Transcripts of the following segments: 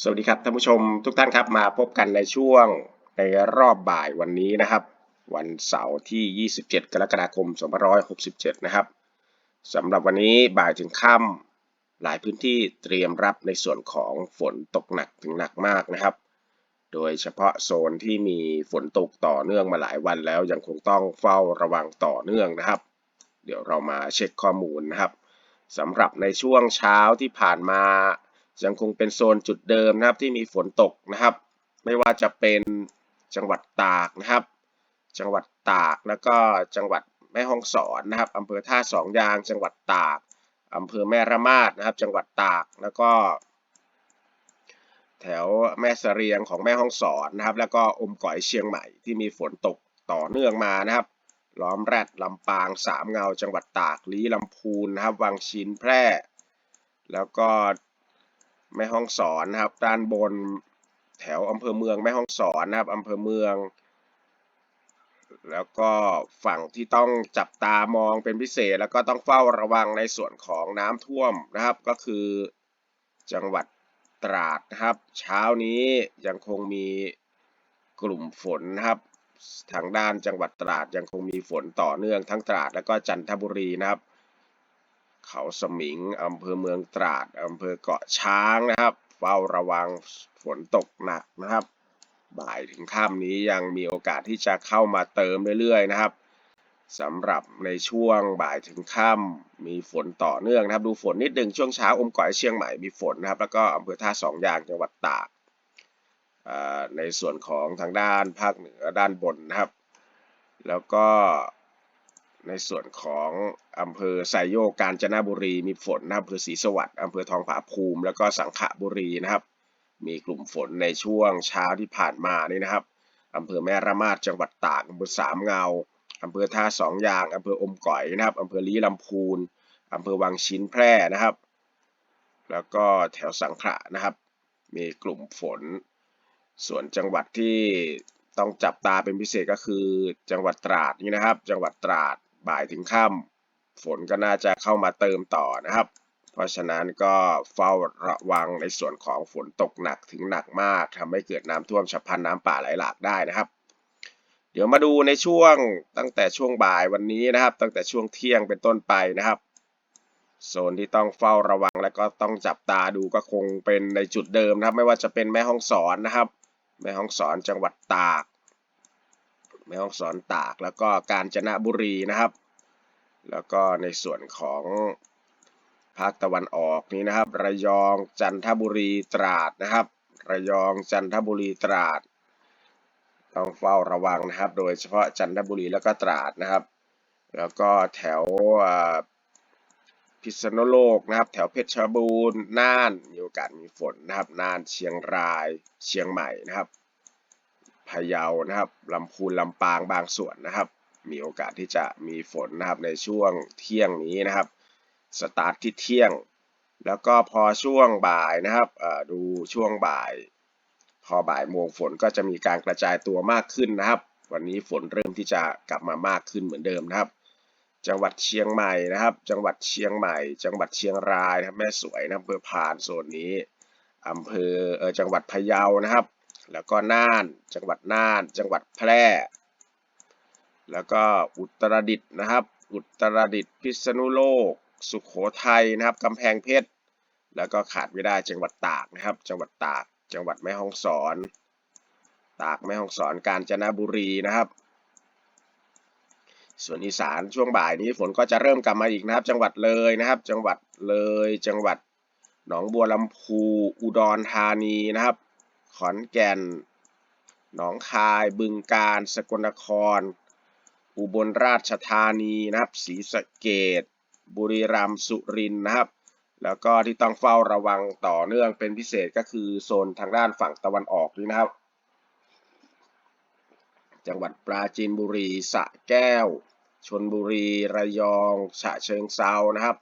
สวัสดีครับท่านผู้ชมทุกท่านครับมาพบกันในช่วงในรอบบ่ายวันนี้นะครับ วันเสาร์ที่ 27 กรกฎาคม 2567 นะครับสำหรับวันนี้บ่ายถึงค่ำหลายพื้นที่เตรียมรับในส่วนของฝนตกหนักถึงหนักมากนะครับ โดยเฉพาะโซนที่มีฝนตกต่อเนื่องมาหลายวันแล้วยังคงต้องเฝ้าระวังต่อเนื่องนะครับ เดี๋ยวเรามาเช็คข้อมูลนะครับสำหรับในช่วงเช้าที่ผ่านมา ยังคงเป็นโซนจุดเดิมนะครับที่มีฝนตกนะครับ ไม่ว่าจะเป็นจังหวัดตากนะครับ จังหวัดตากแล้วก็จังหวัดแม่ฮ่องสอนนะครับอำเภอท่าสองยาง จังหวัดตากอำเภอแม่ระมาดนะครับ จังหวัดตากแล้วก็ แถวแม่เสรียงของแม่ฮ่องสอนนะครับ แล้วก็อมก๋อยเชียงใหม่ที่มีฝนตกต่อเนื่องมานะครับล้อมแรดลำปางสามเงา จังหวัดตากลี้ลำพูนนะครับวังชินแพร่ แล้วก็ แม่ฮ่องสอนนะครับด้านบนแถวอำเภอเมืองแม่ฮ่องสอนนะครับอำเภอเมือง แล้วก็ฝั่งที่ต้องจับตามองเป็นพิเศษ แล้วก็ต้องเฝ้าระวังในส่วนของน้ำท่วมนะครับ ก็คือจังหวัดตราดนะครับ เช้านี้ยังคงมีกลุ่มฝนนะครับ ทางด้านจังหวัดตราดยังคงมีฝนต่อเนื่องทั้งตราด แล้วก็จันทบุรีนะครับ เขาสมิงอำเภอเมืองตราดอำเภอเกาะช้างนะครับ เฝ้าระวังฝนตกหนักนะครับ บ่ายถึงค่ำนี้ยังมีโอกาสที่จะเข้ามาเติมเรื่อยๆนะครับสำหรับในช่วงบ่ายถึงค่ำมีฝนต่อเนื่องนะครับ ดูฝนนิดหนึ่งช่วงเช้าอมก่อยเชียงใหม่มีฝนนะครับ แล้วก็อำเภอท่าสองยางจังหวัดตากอ่าในส่วนของทางด้านภาคเหนือด้านบนนะครับ แล้วก็ ในส่วนของอำเภอไซโยกกาญจนบุรี มีฝนนะอำเภอศรีสวัสดิ์อำเภอทองผาภูมิ แล้วก็สังขบุรีนะครับ มีกลุ่มฝนในช่วงเช้าที่ผ่านมานี่นะครับอำเภอแม่ระมาดจังหวัดตากอำเภอสามเงาอำเภอท่าสองยางอำเภออมก๋อยนะครับอำเภอลี้ลำพูนอำเภอวังชิ้นแพร่นะครับ แล้วก็แถวสังขะนะครับ มีกลุ่มฝน ส่วนจังหวัดที่ต้องจับตาเป็นพิเศษก็คือจังหวัดตราดนี่นะครับ จังหวัดตราด บ่ายถึงค่ำฝนก็น่าจะเข้ามาเติมต่อนะครับ เพราะฉะนั้นก็เฝ้าระวังในส่วนของฝนตกหนักถึงหนักมากทำให้เกิดน้ำท่วมฉับพลันน้ำป่าไหลหลากได้นะครับ เดี๋ยวมาดูในช่วงตั้งแต่ช่วงบ่ายวันนี้นะครับ ตั้งแต่ช่วงเที่ยงเป็นต้นไปนะครับโซนที่ต้องเฝ้าระวังและก็ต้องจับตาดูก็คงเป็นในจุดเดิมนะครับ ไม่ว่าจะเป็นแม่ฮ่องสอนนะครับ แม่ฮ่องสอนจังหวัดตาก แม่ฮ่องสอนตาก แล้วก็กาญจนบุรีนะครับ แล้วก็ในส่วนของภาคตะวันออกนี้นะครับ ระยองจันทบุรีตราดนะครับ ระยองจันทบุรีตราด ต้องเฝ้าระวังนะครับ โดยเฉพาะจันทบุรีแล้วก็ตราดนะครับ แล้วก็แถวพิษณุโลกนะครับ แถวเพชรบูรณ์น่านมีโอกาสมีฝนนะครับ น่านเชียงรายเชียงใหม่นะครับ พะเยานะครับลำพูนลำปางบางส่วนนะครับ มีโอกาสที่จะมีฝนนะครับในช่วงเที่ยงนี้นะครับสตาร์ทที่เที่ยง แล้วก็พอช่วงบ่ายนะครับดูช่วงบ่าย พอบ่ายโมงฝนก็จะมีการกระจายตัวมากขึ้นนะครับ วันนี้ฝนเริ่มที่จะกลับมามากขึ้นเหมือนเดิมนะครับ จังหวัดเชียงใหม่นะครับ จังหวัดเชียงใหม่ จังหวัดเชียงรายนะครับแม่สวยนะอำเภอพานโซนนี้อำเภอเออจังหวัดพะเยานะครับ แล้วก็น่าน จังหวัดน่าน จังหวัดแพร่ แล้วก็อุตรดิตถ์นะครับ อุตรดิตถ์พิษณุโลก สุขโขทัยนะครับกำแพงเพชร แล้วก็ขาดไม่ได้จังหวัดตากนะครับ จังหวัดตาก จังหวัดแม่ฮ่องสอน ตากแม่ฮ่องสอนกาญจนบุรีนะครับ ส่วนอีสานช่วงบ่ายนี้ฝนก็จะเริ่มกลับมาอีกนะครับ จังหวัดเลยนะครับ จังหวัดเลย จังหวัดหนองบัวลำพู อุดรธานีนะครับ ขอนแก่น หนองคาย บึงกาฬ สกลนคร อุบลราชธานีนะครับศรีสะเกษบุรีรัมย์ สุรินทร์นะครับ แล้วก็ที่ต้องเฝ้าระวังต่อเนื่องเป็นพิเศษก็คือโซนทางด้านฝั่งตะวันออกนี่นะครับ จังหวัดปราจีนบุรี สระแก้ว ชนบุรี ระยอง ฉะเชิงเซานะครับ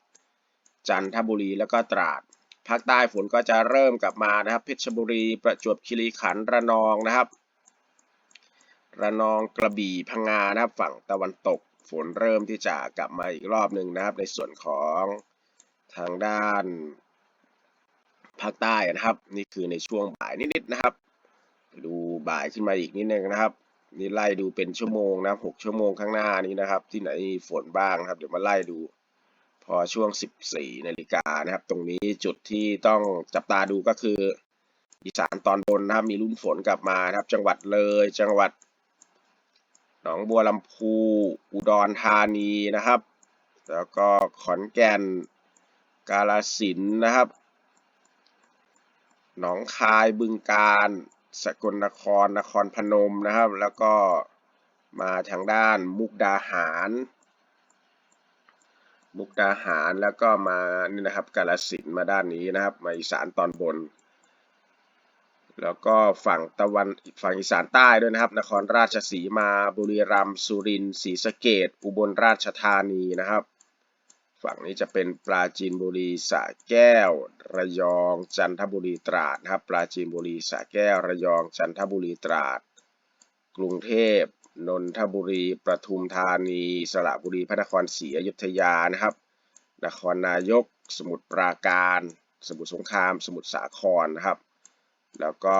จันทบุรี แล้วก็ตราด ภาคใต้ฝนก็จะเริ่มกลับมานะครับ เพชรบุรี ประจวบคีรีขันธ์ระนองนะครับ ระนองกระบี่พังงานะครับ ฝั่งตะวันตกฝนเริ่มที่จะกลับมาอีกรอบหนึ่งนะครับ ในส่วนของทางด้านภาคใต้นะครับ นี่คือในช่วงบ่ายนิดๆนะครับ ดูบ่ายขึ้นมาอีกนิดนึงนะครับนี่ไล่ดูเป็นชั่วโมงนะหกชั่วโมงข้างหน้านี้นะครับ ที่ไหนฝนบ้างครับ เดี๋ยวมาไล่ดู อช่วง 14นาฬิกานะครับ ตรงนี้จุดที่ต้องจับตาดูก็คือ อีสานตอนบนนะครับมีลุ้นฝนกลับมานะครับ จังหวัดเลย จังหวัด หนองบัวลำพู อุดรธานีนะครับ แล้วก็ขอนแก่น กาฬสินนะครับ หนองคายบึงกาฬสกลนคร นครพนมนะครับ แล้วก็มาทางด้านมุกดาหาร มุกดาหารแล้วก็มานี่นะครับกาฬสินมาด้านนี้นะครับ มาอีสานตอนบน แล้วก็ฝั่งตะวันฝั่งอีสานใต้ด้วยนะครับ นครราชสีมาบุรีรัมย์สุรินทร์ศรีสะเกษอุบลราชธานีนะครับ ฝั่งนี้จะเป็นปราจีนบุรีสระแก้ว ระยองจันทบุรีตราดนะครับ ปราจีนบุรีสระแก้วระยองจันทบุรีตราด กรุงเทพ นนทบุรีประทุมธานี สระบุรีพระนครศรีอยุธยานะครับ นครนายก สมุทรปราการ สมุทรสงคราม สมุทรสาครนะครับ แล้วก็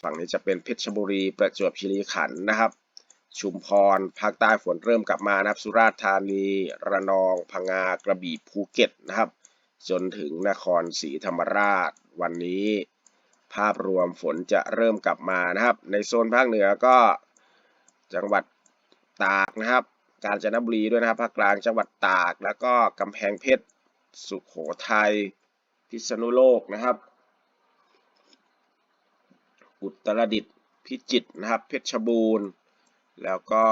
ฝั่งนี้จะเป็นเพชรบุรี ประจวบคีรีขันธ์นะครับ ชุมพรภาคใต้ฝนเริ่มกลับมานะครับ สุราษฎร์ธานี ระนอง พังงา กระบี่ ภูเก็ตนะครับ จนถึงนครศรีธรรมราช วันนี้ ภาพรวมฝนจะเริ่มกลับมานะครับ ในโซนภาคเหนือก็ จังหวัดตากนะครับ กาญจนบุรีด้วยนะครับภาคกลางจังหวัดตาก แล้วก็กำแพงเพชร สุโขทัย พิษณุโลกนะครับ อุตรดิตถ์พิจิตรนะครับ เพชรบูรณ์ แล้วก็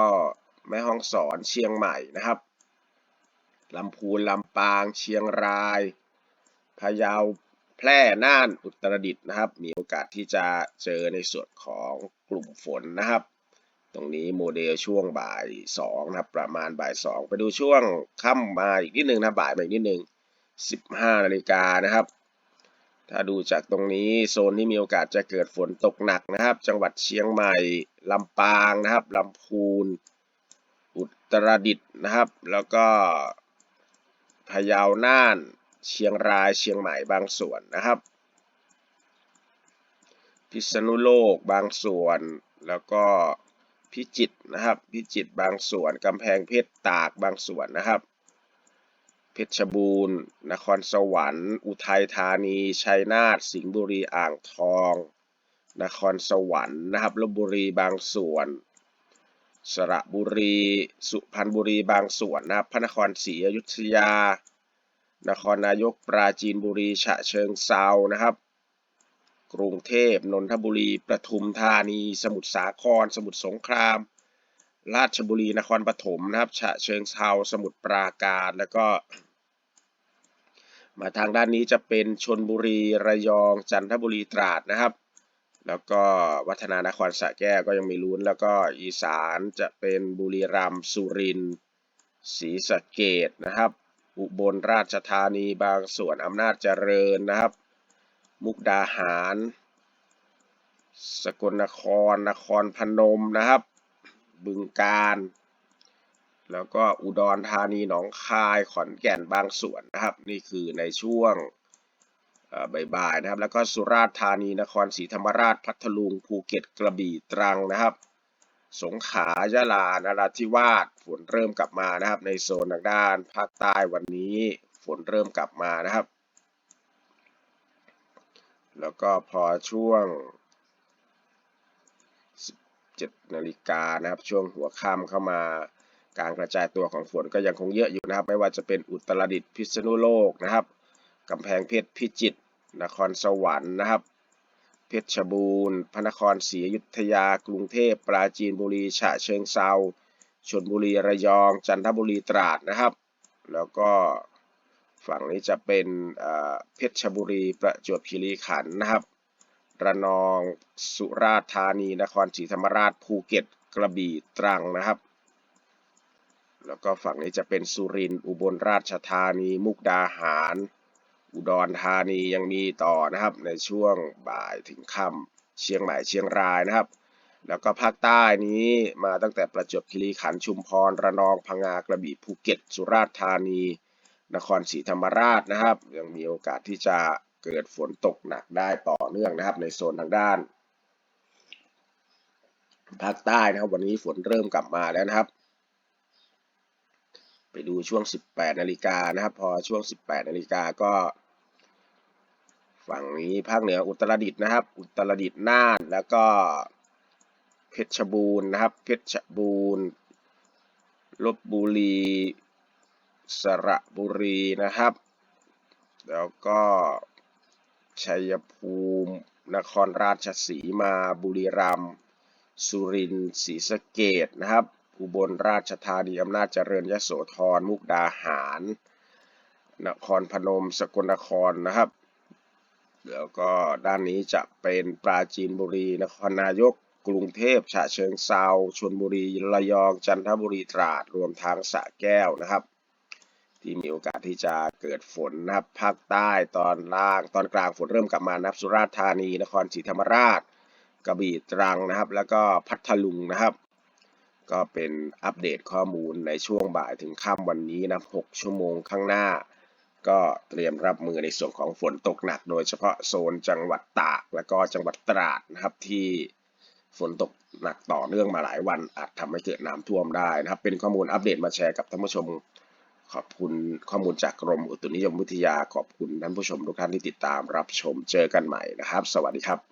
แม่ฮ่องสอนเชียงใหม่นะครับลำพูนลำปางเชียงรายพะเยาแพร่น่านอุตรดิตถ์นะครับ มีโอกาสที่จะเจอในส่วนของกลุ่มฝนนะครับ ตรงนี้โมเดลช่วงบ่ายสองนะครับประมาณบ่ายสองไปดูช่วงค่ำมาอีกนิดนึงนะบ่ายมาอีกนิดนึงสิบห้านาฬิกานะครับ ถ้าดูจากตรงนี้โซนที่มีโอกาสจะเกิดฝนตกหนักนะครับ จังหวัดเชียงใหม่ลำปางนะครับลำพูน อุตรดิตถ์นะครับ แล้วก็พะเยาน่าน เชียงรายเชียงใหม่บางส่วนนะครับ พิษณุโลกบางส่วนแล้วก็ พิจิตรนะครับ พิจิตรบางส่วนกำแพงเพชรตากบางส่วนนะครับ เพชรบูรณ์ นครสวรรค์ อุทัยธานี ชัยนาท สิงห์บุรี อ่างทอง นครสวรรค์นะครับลบบุรีบางส่วน สระบุรี สุพรรณบุรีบางส่วนนะครับ พระนครศรีอยุธยา นครนายกปราจีนบุรี ฉะเชิงเซานะครับ กรุงเทพ นนทบุรี ประทุมธานี สมุทรสาคร สมุทรสงคราม ราชบุรี นครปฐมนะครับฉะเชิงเซาสมุทรปราการ แล้วก็ มาทางด้านนี้จะเป็นชนบุรี ระยอง จันทบุรี ตราดนะครับ แล้วก็วัฒนานครสระแก้วก็ยังมีลุ้น แล้วก็อีสานจะเป็นบุรีรัมย์ สุรินทร์ ศรีสะเกษนะครับ อุบลราชธานี บางส่วนอำนาจเจริญนะครับ มุกดาหาร สกลนคร นครพนมนะครับ บึงกาฬแล้วก็อุดรธานีหนองคายขอนแก่นบางส่วนนะครับ นี่คือในช่วงบ่ายๆนะครับ แล้วก็สุราษฎร์ธานีนครศรีธรรมราชพัทลุงภูเก็ตกระบี่ตรังนะครับ สงขลายะลานราธิวาสฝนเริ่มกลับมานะครับ ในโซนทางด้านภาคใต้วันนี้ฝนเริ่มกลับมานะครับ แล้วก็พอช่วง 17นาฬิกานะครับ ช่วงหัวค่ำเข้ามาการกระจายตัวของฝนก็ยังคงเยอะอยู่นะครับ ไม่ว่าจะเป็นอุตรดิตถ์พิษณุโลกนะครับกำแพงเพชรพิจิตรนครสวรรค์นะครับ เพชรบูรณ์ พระนครศรีอยุธยา กรุงเทพปราจีนบุรีฉะเชิงเซาชลบุรีระยอง จันทบุรีตราดนะครับ แล้วก็ ฝั่งนี้จะเป็นเพชรบุรีประจวบคีรีขันธ์นะครับ ระนองสุราษฎร์ธานีนครศรีธรรมราชภูเก็ตกระบี่ตรังนะครับ แล้วก็ฝั่งนี้จะเป็นสุรินทร์อุบลราชธานี มุกดาหาร อุดรธานียังมีต่อนะครับ ในช่วงบ่ายถึงค่ำเชียงใหม่เชียงรายนะครับ แล้วก็ภาคใต้นี้มาตั้งแต่ประจวบคีรีขันธ์ชุมพรระนองพังงากระบี่ภูเก็ต สุราษฎร์ธานี นครศรีธรรมราชนะครับ ยังมีโอกาสที่จะเกิดฝนตกหนักได้ต่อเนื่องนะครับ ในโซนทางด้านภาคใต้นะครับ วันนี้ฝนเริ่มกลับมาแล้วนะครับ ไปดูช่วง 18 นาฬิกานะครับ พอช่วง 18 นาฬิกาก็ ฝั่งนี้ภาคเหนืออุตรดิตถ์นะครับ อุตรดิตถ์น่านแล้วก็เพชรบูรณ์นะครับ เพชรบูรณ์ลบบุรี สระบุรีนะครับ แล้วก็ชัยภูมิ นครราชสีมาบุรีรัมย์สุรินทร์ศรีสะเกดนะครับ อุบลราชธานีอำนาจเจริญยโสธรมุกดาหาร นครพนมสกลนครนะครับ แล้วก็ด้านนี้จะเป็นปราจีนบุรี นครนายกกรุงเทพฉะเชิงเซาชลบุรีระยองจันทบุรีตราดรวมทั้งสระแก้วนะครับ ที่มีโอกาสที่จะเกิดฝนนะครับภาคใต้ตอนล่างตอนกลางฝนเริ่มกลับมานะครับสุราษฎร์ธานี นครศรีธรรมราช กระบี่ตรังนะครับ แล้วก็พัทลุงนะครับ ก็เป็นอัปเดตข้อมูลในช่วงบ่ายถึงค่ำวันนี้นะ6ชั่วโมงข้างหน้า ก็เตรียมรับมือในส่วนของฝนตกหนัก โดยเฉพาะโซนจังหวัดตากและก็จังหวัดตราดนะครับที่ฝนตกหนักต่อเนื่องมาหลายวันอาจทำให้เกิดน้ำท่วมได้นะครับ เป็นข้อมูลอัปเดตมาแชร์กับท่านผู้ชม ขอบคุณข้อมูลจากกรมอุตุนิยมวิทยา ขอบคุณท่านผู้ชมทุกท่านที่ติดตามรับชมเจอกันใหม่นะครับ สวัสดีครับ